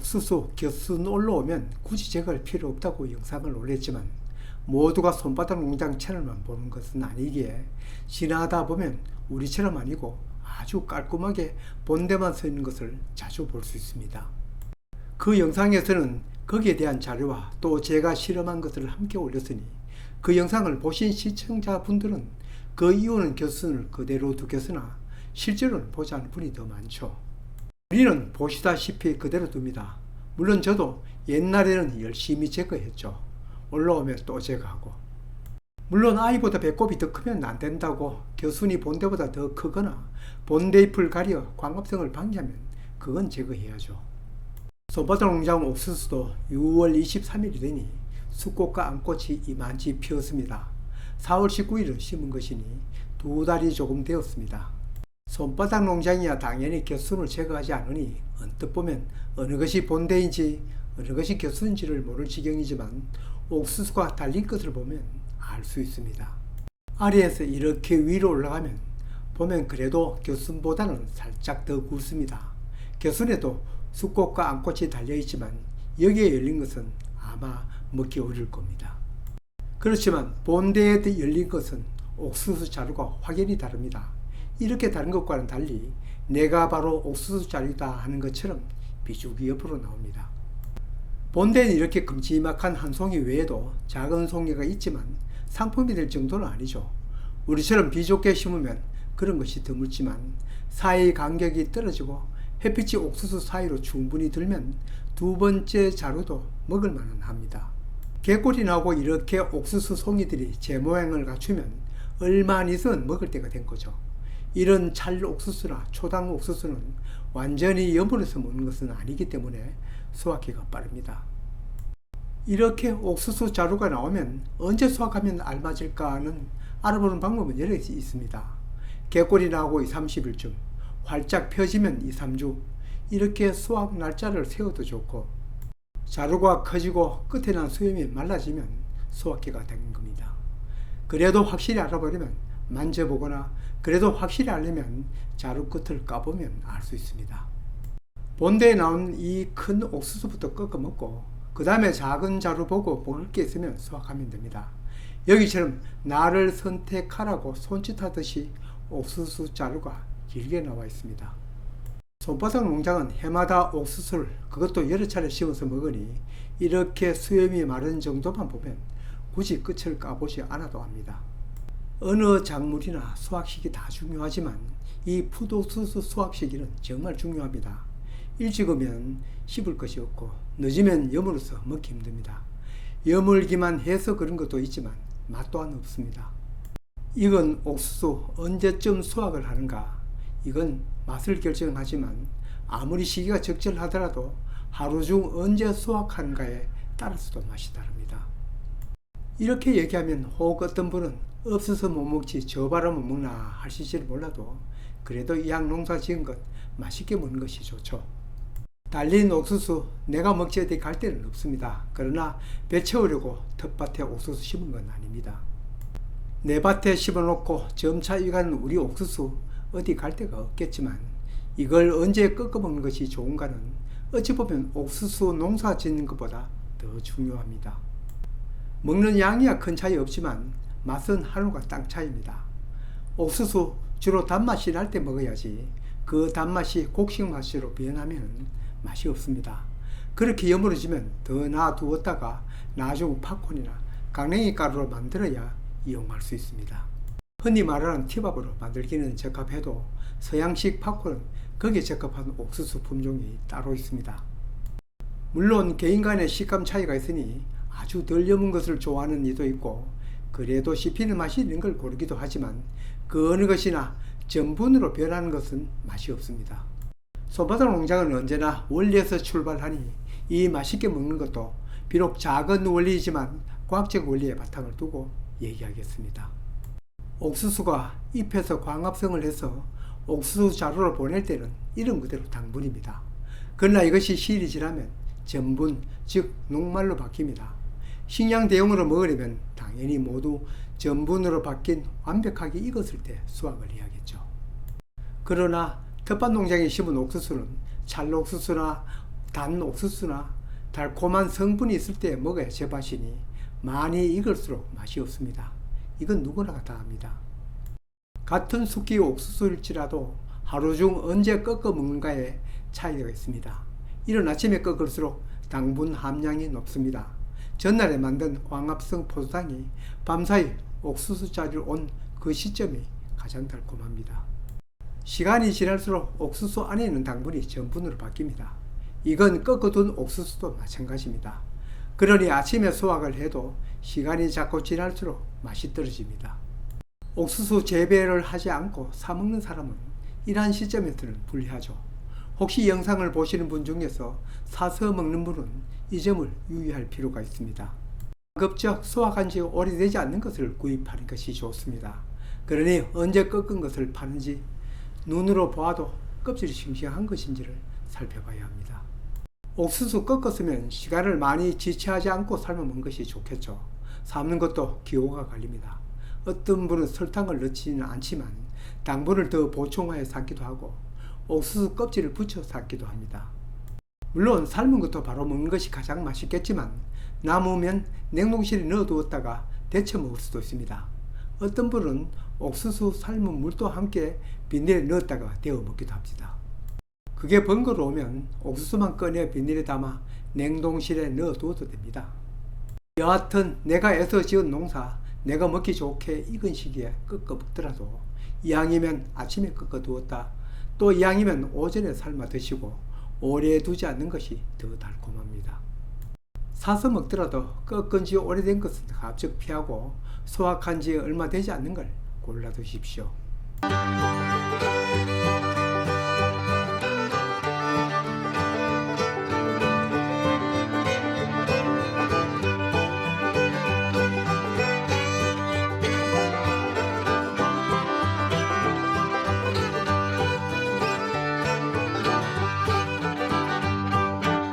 옥수수, 겨순 올라오면 굳이 제거할 필요 없다고 영상을 올렸지만 모두가 손바닥 농장 채널만 보는 것은 아니기에 지나다 보면 우리처럼 아니고 아주 깔끔하게 본대만 서 있는 것을 자주 볼 수 있습니다. 그 영상에서는 거기에 대한 자료와 또 제가 실험한 것을 함께 올렸으니 그 영상을 보신 시청자분들은 그 이유는 겨순을 그대로 두겠으나 실제로는 보지 않은 분이 더 많죠. 우리는 보시다시피 그대로 둡니다. 물론 저도 옛날에는 열심히 제거했죠. 올라오면 또 제거하고. 물론 아이보다 배꼽이 더 크면 안 된다고 겨순이 본대보다 더 크거나 본대 잎을 가려 광합성을 방지하면 그건 제거해야죠. 손바닥 농장 옥수수도 6월 23일이 되니 수꽃과 암꽃이 이만치 피었습니다. 4월 19일은 심은 것이니 두 달이 조금 되었습니다. 손바닥 농장이야 당연히 겨순을 제거하지 않으니 언뜻 보면 어느 것이 본대인지 어느 것이 겨순인지를 모를 지경이지만 옥수수가 달린 것을 보면 알 수 있습니다. 아래에서 이렇게 위로 올라가면 보면 그래도 겨순보다는 살짝 더 굵습니다. 겨순에도 수꽃과 암꽃이 달려있지만 여기에 열린 것은 아마 먹기 어려울 겁니다. 그렇지만 본대에 열린 것은 옥수수 자루가 확연히 다릅니다. 이렇게 다른 것과는 달리 내가 바로 옥수수 자루다 하는 것처럼 비죽이 옆으로 나옵니다. 본대는 이렇게 큼지막한 한 송이 외에도 작은 송이가 있지만 상품이 될 정도는 아니죠. 우리처럼 비좁게 심으면 그런 것이 드물지만 사이 간격이 떨어지고 햇빛이 옥수수 사이로 충분히 들면 두 번째 자루도 먹을 만은 합니다. 개꿀이 나오고 이렇게 옥수수 송이들이 제 모양을 갖추면 얼마 안 있으면 먹을 때가 된 거죠. 이런 찰 옥수수나 초당 옥수수는 완전히 여물에서 먹는 것은 아니기 때문에 수확기가 빠릅니다. 이렇게 옥수수 자루가 나오면 언제 수확하면 알맞을까는 알아보는 방법은 여러 가지 있습니다. 개꿀이 나오고 2, 30일쯤, 활짝 펴지면 2, 3주, 이렇게 수확 날짜를 세워도 좋고, 자루가 커지고 끝에 난 수염이 말라지면 수확기가 된 겁니다. 그래도 확실히 알아보려면 만져보거나 그래도 확실히 알려면 자루 끝을 까보면 알 수 있습니다. 본대에 나온 이 큰 옥수수부터 꺾어 먹고 그 다음에 작은 자루 보고 먹을 게 있으면 수확하면 됩니다. 여기처럼 나를 선택하라고 손짓하듯이 옥수수 자루가 길게 나와 있습니다. 손바닥 농장은 해마다 옥수수를 그것도 여러 차례 심어서 먹으니 이렇게 수염이 마른 정도만 보면 굳이 끝을 까보지 않아도 합니다. 어느 작물이나 수확 시기 다 중요하지만 이 푸드옥수수 수확 시기는 정말 중요합니다. 일찍 오면 씹을 것이 없고 늦으면 여물어서 먹기 힘듭니다. 여물기만 해서 그런 것도 있지만 맛 또한 없습니다. 이건 옥수수 언제쯤 수확을 하는가 이건 맛을 결정하지만 아무리 시기가 적절하더라도 하루 중 언제 수확하는가에 따라서도 맛이 다릅니다. 이렇게 얘기하면 혹 어떤 분은 없어서 못 먹지 저못 먹나 하실지 몰라도 그래도 이 양 농사 지은 것 맛있게 먹는 것이 좋죠. 달린 옥수수 내가 먹지 어디 갈 데는 없습니다. 그러나 배 채우려고 텃밭에 옥수수 심은 건 아닙니다. 내 밭에 심어놓고 점차 익은 우리 옥수수 어디 갈 데가 없겠지만 이걸 언제 꺾어 먹는 것이 좋은가는 어찌 보면 옥수수 농사 짓는 것보다 더 중요합니다. 먹는 양이야 큰 차이 없지만 맛은 하늘과 땅 차이입니다. 옥수수 주로 단맛이 날 때 먹어야지 그 단맛이 곡식 맛으로 변하면 맛이 없습니다. 그렇게 여물어지면 더 놔두었다가 나중 팝콘이나 강냉이 가루로 만들어야 이용할 수 있습니다. 흔히 말하는 티밥으로 만들기는 적합해도 서양식 팝콘은 거기에 적합한 옥수수 품종이 따로 있습니다. 물론 개인 간의 식감 차이가 있으니 아주 덜 여문 것을 좋아하는 이도 있고 그래도 씹히는 맛이 있는 걸 고르기도 하지만 그 어느 것이나 전분으로 변하는 것은 맛이 없습니다. 소바닥 농장은 언제나 원리에서 출발하니 이 맛있게 먹는 것도 비록 작은 원리이지만 과학적 원리에 바탕을 두고 얘기하겠습니다. 옥수수가 잎에서 광합성을 해서 옥수수 자루를 보낼 때는 이름 그대로 당분입니다. 그러나 이것이 시일이 지나면 전분, 즉 녹말로 바뀝니다. 식량 대용으로 먹으려면 당연히 모두 전분으로 바뀐 완벽하게 익었을 때 수확을 해야겠죠. 그러나 텃밭 농장에 심은 옥수수는 찰옥수수나 단 옥수수나 달콤한 성분이 있을 때 먹어야 제맛이니 많이 익을수록 맛이 없습니다. 이건 누구나 다 압니다. 같은 숙기 옥수수일지라도 하루 중 언제 꺾어 먹는가에 차이가 있습니다. 이른 아침에 꺾을수록 당분 함량이 높습니다. 전날에 만든 광합성 포도당이 밤사이 옥수수 자리로 온그 시점이 가장 달콤합니다. 시간이 지날수록 옥수수 안에 있는 당분이 전분으로 바뀝니다. 이건 꺾어둔 옥수수도 마찬가지입니다. 그러니 아침에 수확을 해도 시간이 자꾸 지날수록 맛이 떨어집니다. 옥수수 재배를 하지 않고 사먹는 사람은 이러한 시점에서는 불리하죠. 혹시 영상을 보시는 분 중에서 사서 먹는 분은 이 점을 유의할 필요가 있습니다. 가급적 수확한 지 오래되지 않는 것을 구입하는 것이 좋습니다. 그러니 언제 꺾은 것을 파는지 눈으로 보아도 껍질이 싱싱한 것인지를 살펴봐야 합니다. 옥수수 꺾었으면 시간을 많이 지체하지 않고 삶아 먹는 것이 좋겠죠. 삶는 것도 기호가 갈립니다. 어떤 분은 설탕을 넣지는 않지만 당분을 더 보충하여 삶기도 하고 옥수수 껍질을 붙여 삶기도 합니다. 물론 삶은 것도 바로 먹는 것이 가장 맛있겠지만 남으면 냉동실에 넣어두었다가 데쳐 먹을 수도 있습니다. 어떤 분은 옥수수 삶은 물도 함께 비닐에 넣었다가 데워 먹기도 합니다. 그게 번거로우면 옥수수만 꺼내 비닐에 담아 냉동실에 넣어두어도 됩니다. 여하튼 내가 애써 지은 농사 내가 먹기 좋게 익은 시기에 꺾어 먹더라도 이왕이면 아침에 꺾어 두었다 또 이왕이면 오전에 삶아 드시고 오래 두지 않는 것이 더 달콤합니다. 사서 먹더라도 꺾은 지 오래된 것은 갑적 피하고 수확한 지 얼마 되지 않는 걸 골라 드십시오.